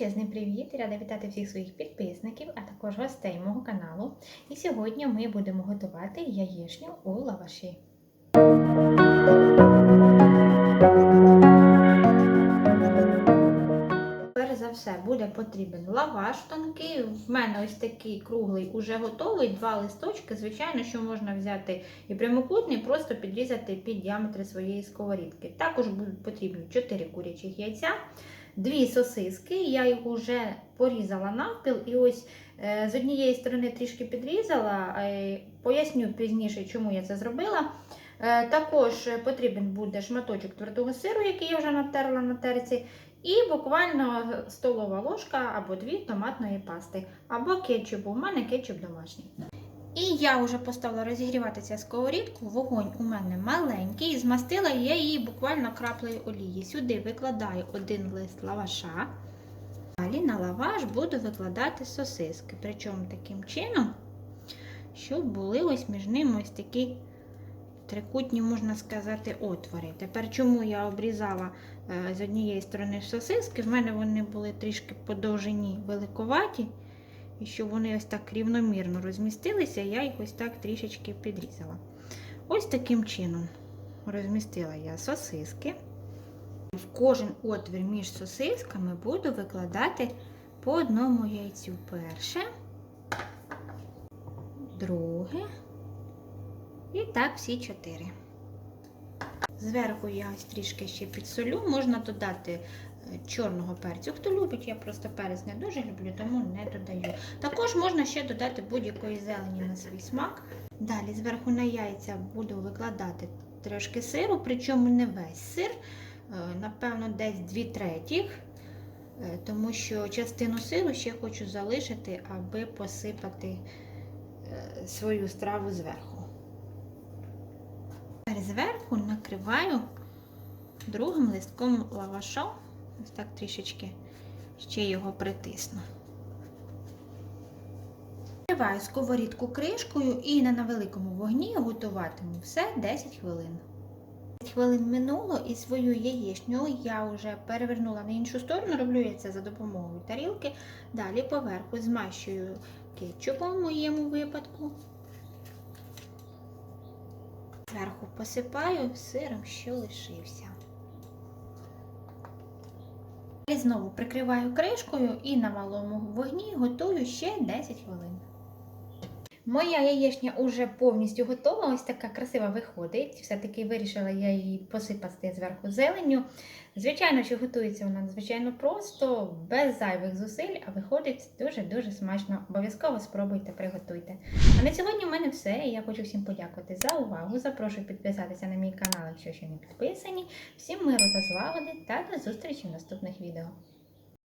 Величезний привіт! Рада вітати всіх своїх підписників, а також гостей мого каналу. І сьогодні ми будемо готувати яєчню у лаваші. Перш за все буде потрібен лаваш тонкий. В мене ось такий круглий уже готовий, два листочки. Звичайно, що можна взяти і прямокутний, просто підрізати під діаметр своєї сковорідки. Також будуть потрібні 4 курячих яйця, дві сосиски. Я їх вже порізала навпіл і ось е, з однієї сторони трішки підрізала. е, Поясню пізніше, чому я це зробила. Е, Також потрібен буде шматочок твердого сиру, який я вже натерла на терці. І буквально столова ложка або дві томатної пасти, або кетчупу. У мене кетчуп домашній. І я вже поставила розігріватися сковорідку. Вогонь у мене маленький. Змастила я її буквально краплею олії. Сюди викладаю один лист лаваша. Далі на лаваш буду викладати сосиски. Причому таким чином, щоб були ось між ними ось такі трикутні, можна сказати, отвори. Тепер, чому я обрізала е, з однієї сторони сосиски, в мене вони були трішки подовжені великоваті, і щоб вони ось так рівномірно розмістилися, я їх ось так трішечки підрізала. Ось таким чином розмістила я сосиски. В кожен отвір між сосисками буду викладати по одному яйцю. Перше, друге. І так всі чотири. Зверху я ось трішки ще підсолю, можна додати чорного перцю. Хто любить, я просто перець не дуже люблю, тому не додаю. Також можна ще додати будь-якої зелені на свій смак. Далі зверху на яйця буду викладати трошки сиру, причому не весь сир, е, напевно, десь 2 третіх, е, тому що частину сиру ще хочу залишити, аби посипати е, свою страву зверху. Зверху накриваю другим листком лаваша. Ось так трішечки ще його притисну. Накриваю сковорідку кришкою і на невеликому вогні готуватиму все 10 хвилин. 10 хвилин минуло і свою яєчню я вже перевернула на іншу сторону, роблю я це за допомогою тарілки. Далі поверху змащую кетчупом в моєму випадку. Зверху посипаю сиром, що лишився. Знову прикриваю кришкою і на малому вогні готую ще 10 хвилин. Моя яєчня вже повністю готова, ось така красива виходить. Все-таки вирішила я її посипати зверху зеленню. Звичайно, що готується вона надзвичайно просто, без зайвих зусиль, а виходить дуже-дуже смачно. Обов'язково спробуйте, приготуйте. А на сьогодні в мене все. Я хочу всім подякувати за увагу. Запрошую підписатися на мій канал, якщо ще не підписані. Всім миру та злагоди та до зустрічі в наступних відео.